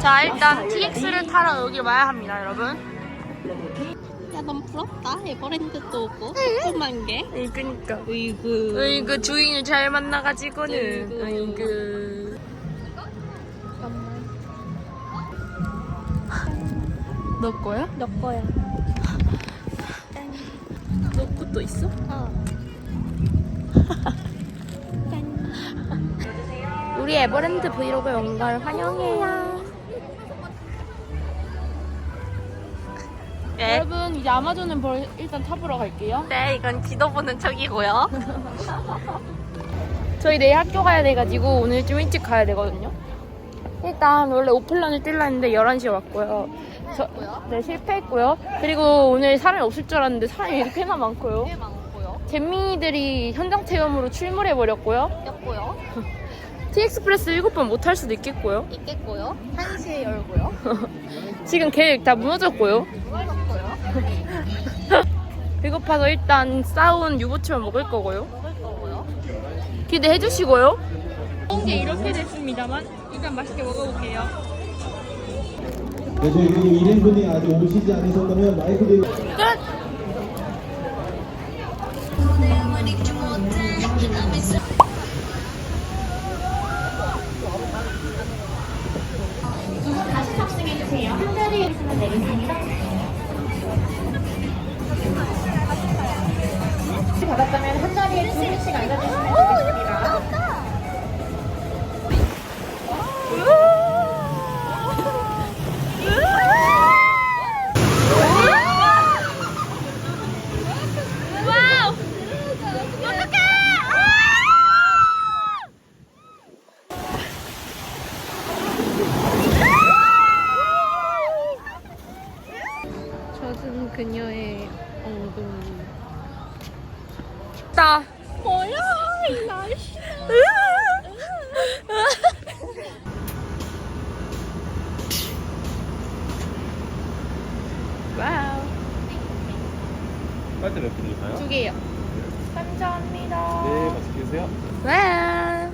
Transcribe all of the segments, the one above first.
자 일단 TX를 타러 여기 와야 합니다 여러분 야, 너무 부럽다. 에버랜드도 오고. 조그만 게. 그니까 으이구. 으이그 주인을 잘 만나가지고는 으이구. 으이그 너 거야? 너 거야. 너 것도 있어? 어. 우리 에버랜드 브이로그에 온걸 환영해요 네. 여러분 이제 아마존은 벌 일단 타보러 갈게요. 네, 이건 기도 보는 척이고요. 저희 내일 학교 가야 돼가지고 오늘 좀 일찍 가야 되거든요. 일단 원래 오픈런을 뛸라 했는데 11시에 왔고요. 저, 네, 실패했고요. 그리고 오늘 사람이 없을 줄 알았는데 사람이 이렇게나 많고요. 꽤 많고요. 잼민이들이 현장 체험으로 출몰해버렸고요. 였고요. 티익스프레스 7번 못탈 수도 있겠고요. 있겠고요. 1시에 열고요. 지금 계획 다 무너졌고요. 배고파서 일단 싸운 유부초만 먹을 거고요. 먹을 거고요. 기대해 주시고요. 게 이렇게 됐습니다만 일단 맛있게 먹어볼게요. 네, 저희 그 1인분이 아직 오시지 않으셨다면 마이크 대고 끝! 다시 탑승해주세요. 한 자리에서만 내리십니다. 받았다면 한 자리에 두 분씩 앉아주시면 되겠습니다. 젖은 그녀의 엉덩이. 다 뭐야, 이 날씨. 와우. 빨대 몇 분일까요? 두 개요. 감사합니다. 네, 맛있게 드세요. 와.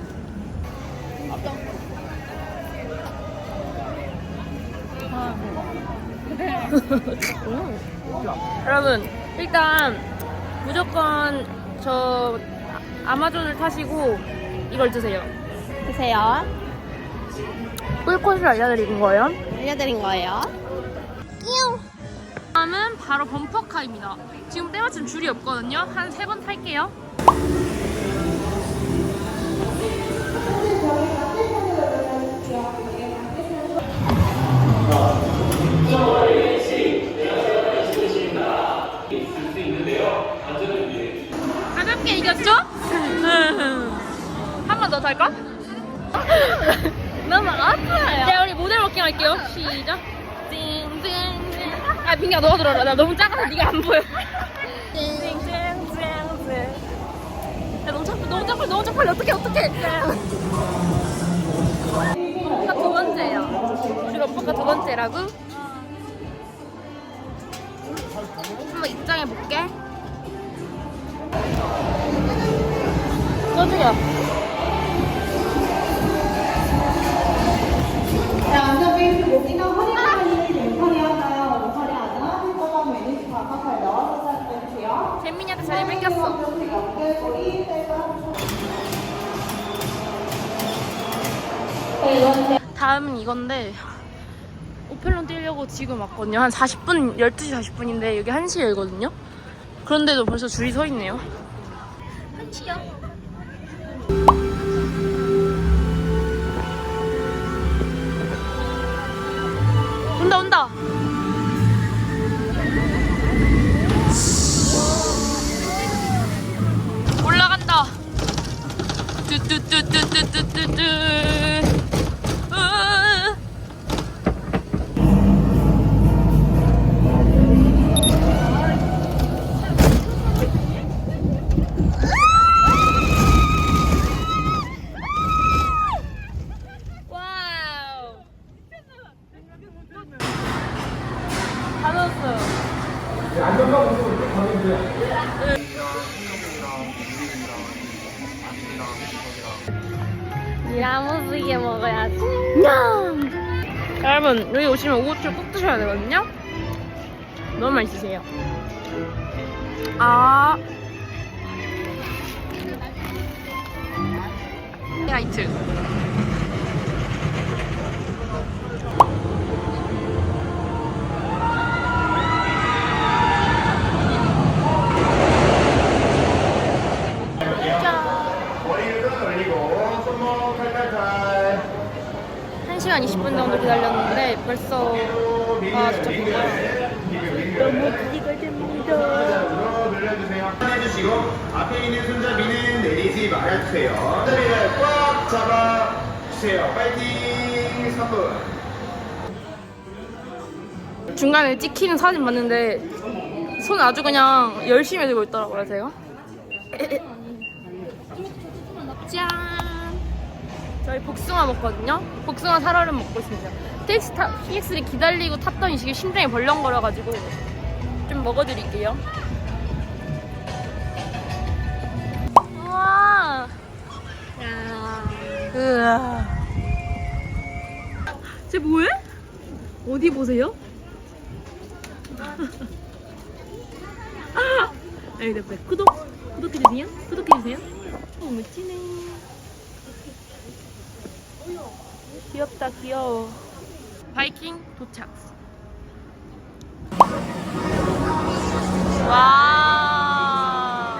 여러분 일단 무조건 저 아마존을 타시고 이걸 드세요. 드세요. 꿀꽃을 알려드린 거예요. 알려드린 거예요. 다음은 바로 범퍼카입니다. 지금 때마침 줄이 없거든요. 한 세 번 탈게요. 가볍게 이겼죠? 한 번 더 탈까? 너무 아파요. 네, 우리 모델 워킹 할게요. 시작. 아, 민기야, 너가 들어라. 나 너무 작아서 네가 안 보여. 야, 너무 작아, 너무 작아, 너무 작아. 어떡해, 어떡해. 두 번째요. 우리 오빠가 두 번째라고? 한번 입장해볼게. 써주요. 재민이한테 자리 뺏겼어. 다음은 이건데 오펠론 뛰려고 지금 왔거든요. 한 40분, 12시 40분인데 여기 1시에 열거든요. 그런데도 벌써 줄이 서 있네요. 온다 미라무지게 먹어야지. 음. 여러분 여기 오시면 오고추 꼭 드셔야 되거든요. 너무 맛있으세요. 아. 하이트. 기다렸는데 벌써 아 진짜 배고파요. 으로 늘려주세요 해주시고 앞에 있는 손잡이는 내리지 말아주세요. 손잡이를 꽉 잡아주세요. 파이팅! 3분 중간에 찍히는 사진 봤는데 손 아주 그냥 열심히 들고 있더라고요 제가. 짠! 저희 복숭아 먹거든요? 복숭아 사라를 먹고 있습니다 TX 타, TX를 기다리고 탔더니 지금 심장이 벌렁거려가지고 좀 먹어드릴게요 우와 으아 쟤 뭐해? 어디 보세요? 아! 여기 옆에 구독! 구독해주세요. 구독해주세요. 어, 멋지네. 귀엽다, 귀여워. 바이킹 도착. 와.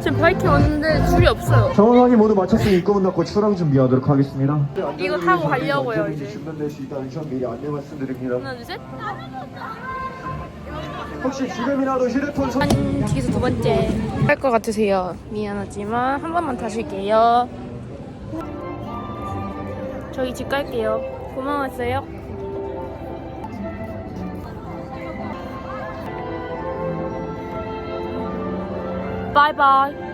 지금 바이킹 왔는데 줄이 없어요. 정원이 모두 마쳤으니 입구 문 닫고 출항 준비하도록 하겠습니다. 이거 타고 가려고요, 이제. 중단될 수 있다는 점 미리 안내 말씀드립니다. 하나, 둘, 셋. 혹시 지금이라도 휴대폰 손... 한 뒤에서 두 번째 할 것 같으세요 미안하지만 한 번만 타실게요 저희 집 갈게요 고마웠어요. 바이바이